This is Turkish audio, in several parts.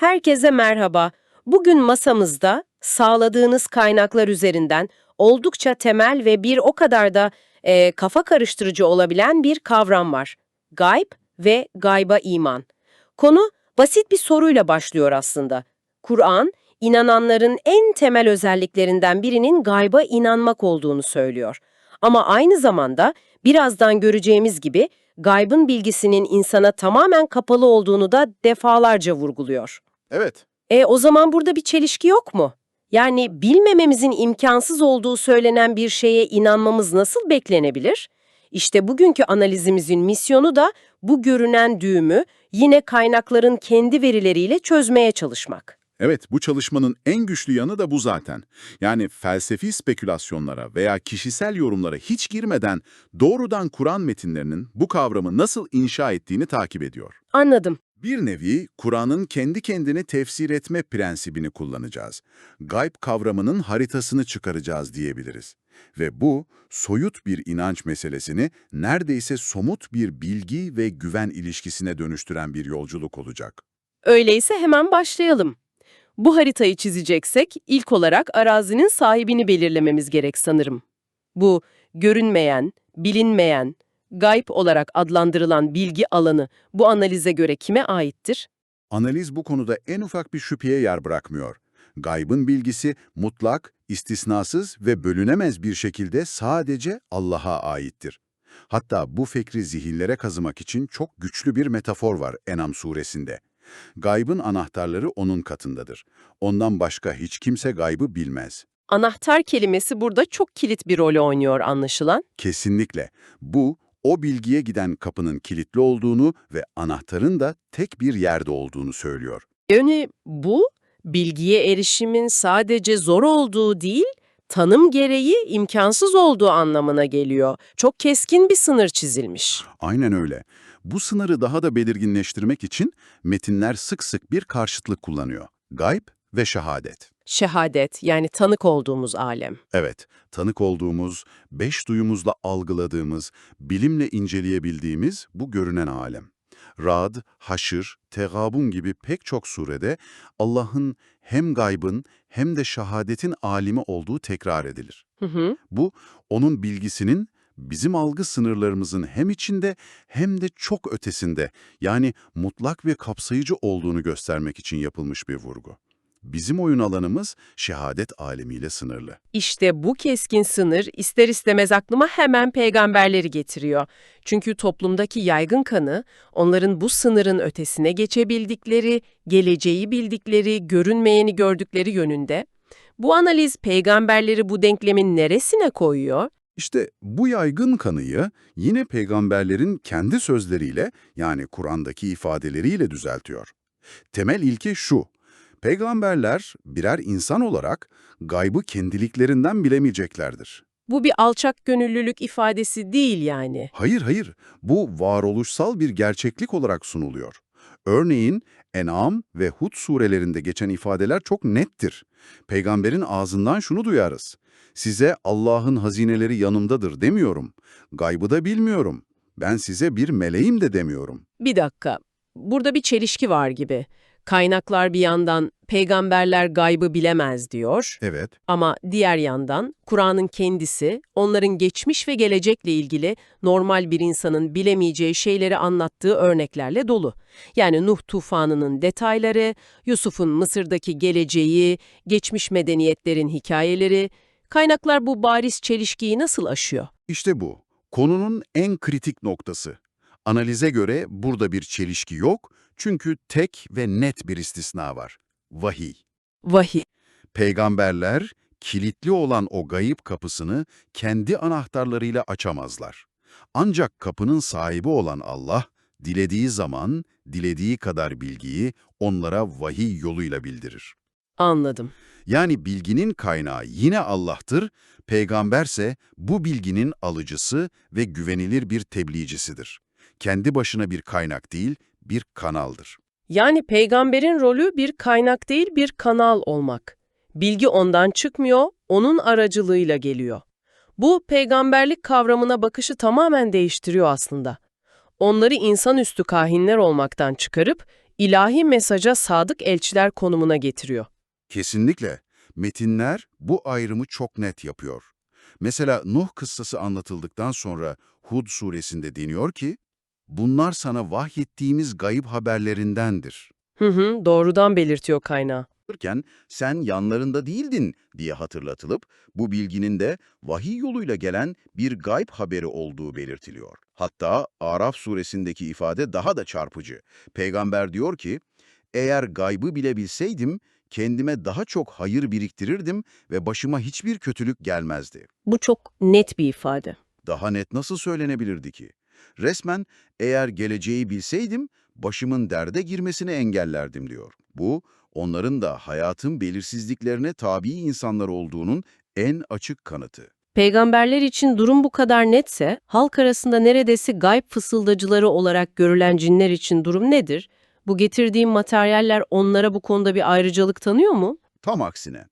Herkese merhaba. Bugün masamızda sağladığınız kaynaklar üzerinden oldukça temel ve bir o kadar da e, kafa karıştırıcı olabilen bir kavram var. Gayb ve gayba iman. Konu basit bir soruyla başlıyor aslında. Kur'an, inananların en temel özelliklerinden birinin gayba inanmak olduğunu söylüyor. Ama aynı zamanda birazdan göreceğimiz gibi gaybın bilgisinin insana tamamen kapalı olduğunu da defalarca vurguluyor. Evet, E o zaman burada bir çelişki yok mu? Yani bilmememizin imkansız olduğu söylenen bir şeye inanmamız nasıl beklenebilir? İşte bugünkü analizimizin misyonu da bu görünen düğümü yine kaynakların kendi verileriyle çözmeye çalışmak. evet bu çalışmanın en güçlü yanı da bu zaten. Yani felsefi spekülasyonlara veya kişisel yorumlara hiç girmeden doğrudan Kur'an metinlerinin bu kavramı nasıl inşa ettiğini takip ediyor. Anladım. Bir nevi Kur'an'ın kendi kendini tefsir etme prensibini kullanacağız. Gayb kavramının haritasını çıkaracağız diyebiliriz. Ve bu, soyut bir inanç meselesini neredeyse somut bir bilgi ve güven ilişkisine dönüştüren bir yolculuk olacak. Öyleyse hemen başlayalım. Bu haritayı çizeceksek ilk olarak arazinin sahibini belirlememiz gerek sanırım. Bu görünmeyen, bilinmeyen, gayb olarak adlandırılan bilgi alanı bu analize göre kime aittir? Analiz bu konuda en ufak bir şüpheye yer bırakmıyor. Gaybın bilgisi mutlak, istisnasız ve bölünemez bir şekilde sadece Allah'a aittir. Hatta bu fikri zihinlere kazımak için çok güçlü bir metafor var Enam suresinde. Gaybın anahtarları onun katındadır. Ondan başka hiç kimse gaybı bilmez. Anahtar kelimesi burada çok kilit bir rol oynuyor anlaşılan. Kesinlikle. Bu, o bilgiye giden kapının kilitli olduğunu ve anahtarın da tek bir yerde olduğunu söylüyor. Yani bu bilgiye erişimin sadece zor olduğu değil, tanım gereği imkansız olduğu anlamına geliyor. Çok keskin bir sınır çizilmiş. Aynen öyle. Bu sınırı daha da belirginleştirmek için metinler sık sık bir karşıtlık kullanıyor. Gayb ve şehadet. Şehadet yani tanık olduğumuz alem. Evet, tanık olduğumuz, beş duyumuzla algıladığımız, bilimle inceleyebildiğimiz bu görünen alem. Rad, Haşr, Tegabun gibi pek çok surede Allah'ın hem gaybın hem de şehadetin alimi olduğu tekrar edilir. Hı hı. Bu, onun bilgisinin bizim algı sınırlarımızın hem içinde hem de çok ötesinde, yani mutlak ve kapsayıcı olduğunu göstermek için yapılmış bir vurgu. Bizim oyun alanımız şehadet alemiyle sınırlı. İşte bu keskin sınır ister istemez aklıma hemen peygamberleri getiriyor. Çünkü toplumdaki yaygın kanı onların bu sınırın ötesine geçebildikleri, geleceği bildikleri, görünmeyeni gördükleri yönünde. Bu analiz peygamberleri bu denklemin neresine koyuyor? İşte bu yaygın kanıyı yine peygamberlerin kendi sözleriyle yani Kur'an'daki ifadeleriyle düzeltiyor. Temel ilke şu, peygamberler birer insan olarak gaybı kendiliklerinden bilemeyeceklerdir. Bu bir alçak gönüllülük ifadesi değil yani. Hayır hayır, bu varoluşsal bir gerçeklik olarak sunuluyor. Örneğin En'am ve Hud surelerinde geçen ifadeler çok nettir. Peygamberin ağzından şunu duyarız. Size Allah'ın hazineleri yanımdadır demiyorum. Gaybı da bilmiyorum. Ben size bir meleğim de demiyorum. Bir dakika, burada bir çelişki var gibi. Kaynaklar bir yandan peygamberler gaybı bilemez diyor Evet, ama diğer yandan Kur'an'ın kendisi onların geçmiş ve gelecekle ilgili normal bir insanın bilemeyeceği şeyleri anlattığı örneklerle dolu. Yani Nuh tufanının detayları, Yusuf'un Mısır'daki geleceği, geçmiş medeniyetlerin hikayeleri, kaynaklar bu bariz çelişkiyi nasıl aşıyor? işte bu. Konunun en kritik noktası. Analize göre burada bir çelişki yok çünkü tek ve net bir istisna var. Vahiy. Vahiy. Peygamberler kilitli olan o gayip kapısını kendi anahtarlarıyla açamazlar. Ancak kapının sahibi olan Allah, dilediği zaman, dilediği kadar bilgiyi onlara vahiy yoluyla bildirir. Anladım. Yani bilginin kaynağı yine Allah'tır, peygamberse bu bilginin alıcısı ve güvenilir bir tebliğcisidir. Kendi başına bir kaynak değil, bir kanaldır. Yani peygamberin rolü bir kaynak değil bir kanal olmak. Bilgi ondan çıkmıyor, onun aracılığıyla geliyor. Bu peygamberlik kavramına bakışı tamamen değiştiriyor aslında. Onları insanüstü kahinler olmaktan çıkarıp ilahi mesaja sadık elçiler konumuna getiriyor. Kesinlikle. Metinler bu ayrımı çok net yapıyor. Mesela Nuh kıssası anlatıldıktan sonra Hud suresinde deniyor ki, bunlar sana vahyettiğimiz gayip haberlerindendir. Hı hı, doğrudan belirtiyor kaynağı. Sen yanlarında değildin diye hatırlatılıp bu bilginin de vahiy yoluyla gelen bir gayb haberi olduğu belirtiliyor. Hatta Araf suresindeki ifade daha da çarpıcı. Peygamber diyor ki, eğer gaybı bilebilseydim kendime daha çok hayır biriktirirdim ve başıma hiçbir kötülük gelmezdi. Bu çok net bir ifade. Daha net nasıl söylenebilirdi ki? Resmen eğer geleceği bilseydim başımın derde girmesini engellerdim diyor. Bu onların da hayatın belirsizliklerine tabi insanlar olduğunun en açık kanıtı. Peygamberler için durum bu kadar netse, halk arasında neredeyse gayb fısıldacıları olarak görülen cinler için durum nedir? Bu getirdiğim materyaller onlara bu konuda bir ayrıcalık tanıyor mu? Tam aksine.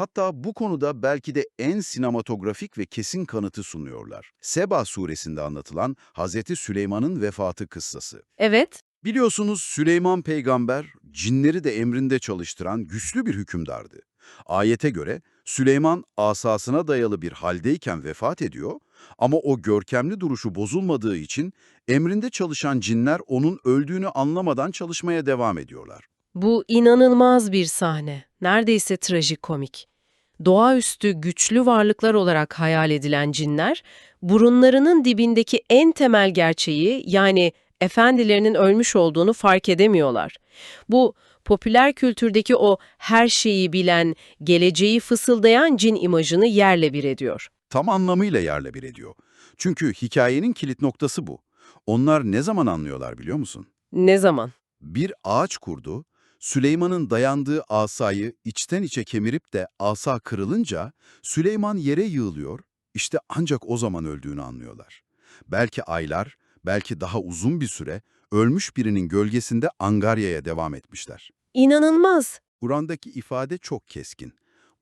Hatta bu konuda belki de en sinematografik ve kesin kanıtı sunuyorlar. Seba suresinde anlatılan Hazreti Süleyman'ın vefatı kıssası. Evet, Biliyorsunuz Süleyman peygamber cinleri de emrinde çalıştıran güçlü bir hükümdardı. Ayete göre Süleyman asasına dayalı bir haldeyken vefat ediyor ama o görkemli duruşu bozulmadığı için emrinde çalışan cinler onun öldüğünü anlamadan çalışmaya devam ediyorlar. bu inanılmaz bir sahne. Neredeyse trajikomik. Doğaüstü güçlü varlıklar olarak hayal edilen cinler, burunlarının dibindeki en temel gerçeği yani efendilerinin ölmüş olduğunu fark edemiyorlar. Bu popüler kültürdeki o her şeyi bilen, geleceği fısıldayan cin imajını yerle bir ediyor. Tam anlamıyla yerle bir ediyor. Çünkü hikayenin kilit noktası bu. Onlar ne zaman anlıyorlar biliyor musun? Ne zaman? Bir ağaç kurdu, Süleyman'ın dayandığı asayı içten içe kemirip de asa kırılınca Süleyman yere yığılıyor, işte ancak o zaman öldüğünü anlıyorlar. Belki aylar, belki daha uzun bir süre ölmüş birinin gölgesinde Angarya'ya devam etmişler. İnanılmaz. Kur'an'daki ifade çok keskin.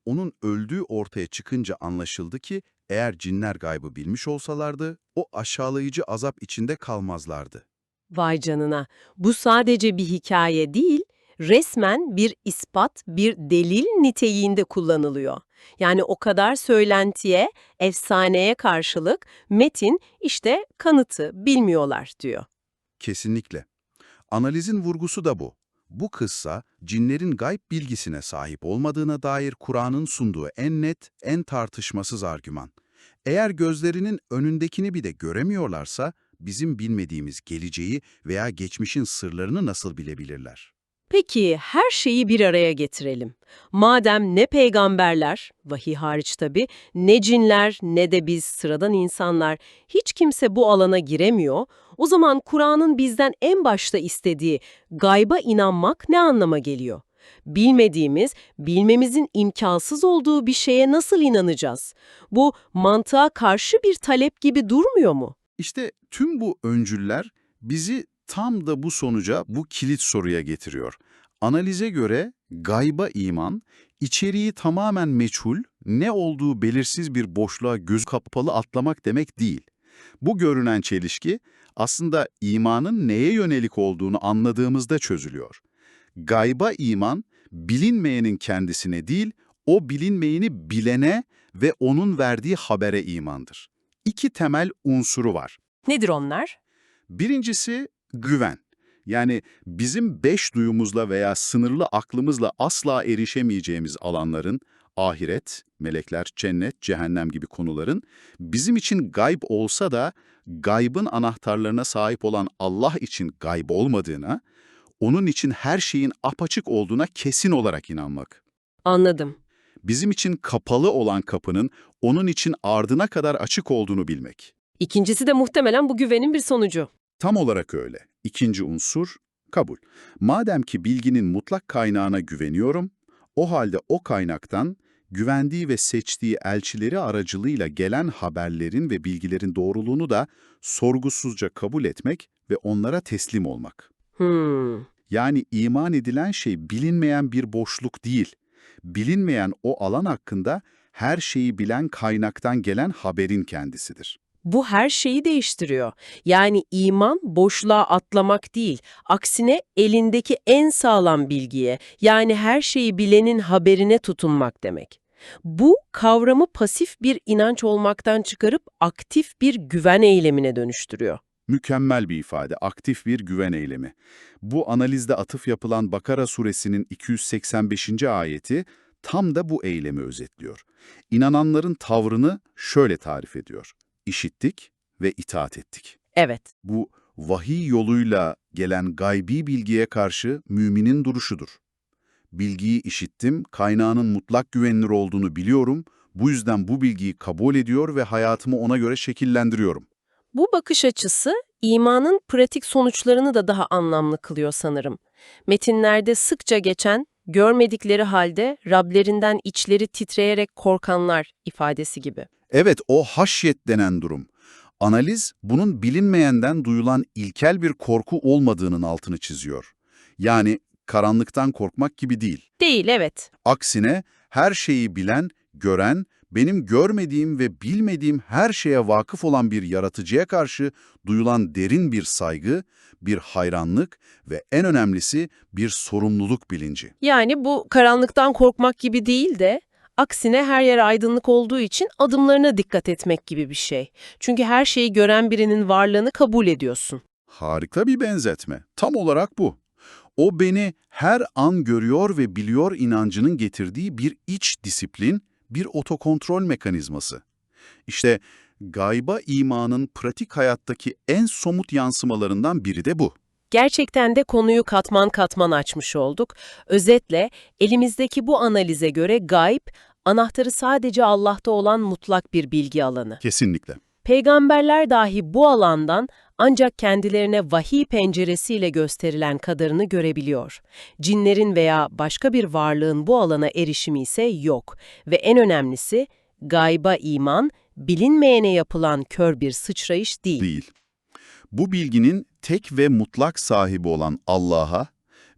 Onun öldüğü ortaya çıkınca anlaşıldı ki eğer cinler gaybı bilmiş olsalardı o aşağılayıcı azap içinde kalmazlardı. Vay canına. Bu sadece bir hikaye değil, resmen bir ispat, bir delil niteliğinde kullanılıyor. Yani o kadar söylentiye, efsaneye karşılık metin işte kanıtı bilmiyorlar diyor. Kesinlikle. Analizin vurgusu da bu. Bu kıssa, cinlerin gayb bilgisine sahip olmadığına dair Kur'an'ın sunduğu en net, en tartışmasız argüman. Eğer gözlerinin önündekini bir de göremiyorlarsa, bizim bilmediğimiz geleceği veya geçmişin sırlarını nasıl bilebilirler? Peki her şeyi bir araya getirelim. Madem ne peygamberler, vahiy hariç tabii, ne cinler ne de biz sıradan insanlar, hiç kimse bu alana giremiyor, o zaman Kur'an'ın bizden en başta istediği gayba inanmak ne anlama geliyor? Bilmediğimiz, bilmemizin imkansız olduğu bir şeye nasıl inanacağız? Bu mantığa karşı bir talep gibi durmuyor mu? İşte tüm bu öncüller bizi tam da bu sonuca, bu kilit soruya getiriyor. Analize göre gayba iman, içeriği tamamen meçhul, ne olduğu belirsiz bir boşluğa göz kapalı atlamak demek değil. Bu görünen çelişki aslında imanın neye yönelik olduğunu anladığımızda çözülüyor. Gayba iman, bilinmeyenin kendisine değil, o bilinmeyeni bilene ve onun verdiği habere imandır. İki temel unsuru var. Nedir onlar? Birincisi güven. Yani bizim beş duyumuzla veya sınırlı aklımızla asla erişemeyeceğimiz alanların, ahiret, melekler, cennet, cehennem gibi konuların bizim için gayb olsa da gaybın anahtarlarına sahip olan Allah için gayb olmadığına, onun için her şeyin apaçık olduğuna kesin olarak inanmak. Anladım. Bizim için kapalı olan kapının onun için ardına kadar açık olduğunu bilmek. İkincisi de muhtemelen bu güvenin bir sonucu. Tam olarak öyle. İkinci unsur, kabul. Madem ki bilginin mutlak kaynağına güveniyorum, o halde o kaynaktan güvendiği ve seçtiği elçileri aracılığıyla gelen haberlerin ve bilgilerin doğruluğunu da sorgusuzca kabul etmek ve onlara teslim olmak. Hmm. Yani iman edilen şey bilinmeyen bir boşluk değil. Bilinmeyen o alan hakkında her şeyi bilen kaynaktan gelen haberin kendisidir. Bu her şeyi değiştiriyor. Yani iman boşluğa atlamak değil, aksine elindeki en sağlam bilgiye, yani her şeyi bilenin haberine tutunmak demek. Bu kavramı pasif bir inanç olmaktan çıkarıp aktif bir güven eylemine dönüştürüyor. Mükemmel bir ifade, aktif bir güven eylemi. Bu analizde atıf yapılan Bakara suresinin 285. ayeti tam da bu eylemi özetliyor. İnananların tavrını şöyle tarif ediyor. İşittik ve itaat ettik. Evet, Bu vahiy yoluyla gelen gaybi bilgiye karşı müminin duruşudur. Bilgiyi işittim, kaynağının mutlak güvenilir olduğunu biliyorum, bu yüzden bu bilgiyi kabul ediyor ve hayatımı ona göre şekillendiriyorum. Bu bakış açısı imanın pratik sonuçlarını da daha anlamlı kılıyor sanırım. Metinlerde sıkça geçen, görmedikleri halde Rablerinden içleri titreyerek korkanlar ifadesi gibi. Evet, o haşyet denen durum. Analiz, bunun bilinmeyenden duyulan ilkel bir korku olmadığının altını çiziyor. Yani karanlıktan korkmak gibi değil. Değil, evet. Aksine her şeyi bilen, gören, benim görmediğim ve bilmediğim her şeye vakıf olan bir yaratıcıya karşı duyulan derin bir saygı, bir hayranlık ve en önemlisi bir sorumluluk bilinci. Yani bu karanlıktan korkmak gibi değil de aksine her yer aydınlık olduğu için adımlarına dikkat etmek gibi bir şey. Çünkü her şeyi gören birinin varlığını kabul ediyorsun. Harika bir benzetme. Tam olarak bu. O beni her an görüyor ve biliyor inancının getirdiği bir iç disiplin, bir otokontrol mekanizması. İşte gayba imanın pratik hayattaki en somut yansımalarından biri de bu. Gerçekten de konuyu katman katman açmış olduk. Özetle elimizdeki bu analize göre gayb, anahtarı sadece Allah'ta olan mutlak bir bilgi alanı. Kesinlikle. Peygamberler dahi bu alandan ancak kendilerine vahiy penceresiyle gösterilen kadarını görebiliyor. Cinlerin veya başka bir varlığın bu alana erişimi ise yok ve en önemlisi gayba iman, bilinmeyene yapılan kör bir sıçrayış değil. Değil. Bu bilginin tek ve mutlak sahibi olan Allah'a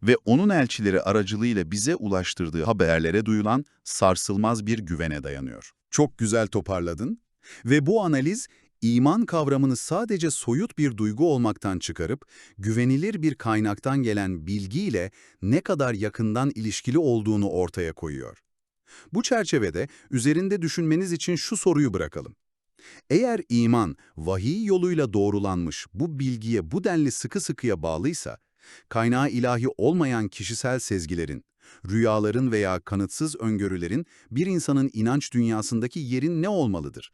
ve O'nun elçileri aracılığıyla bize ulaştırdığı haberlere duyulan sarsılmaz bir güvene dayanıyor. Çok güzel toparladın. Ve bu analiz, iman kavramını sadece soyut bir duygu olmaktan çıkarıp, güvenilir bir kaynaktan gelen bilgiyle ne kadar yakından ilişkili olduğunu ortaya koyuyor. Bu çerçevede üzerinde düşünmeniz için şu soruyu bırakalım. Eğer iman, vahiy yoluyla doğrulanmış bu bilgiye bu denli sıkı sıkıya bağlıysa, kaynağı ilahi olmayan kişisel sezgilerin, rüyaların veya kanıtsız öngörülerin bir insanın inanç dünyasındaki yerin ne olmalıdır?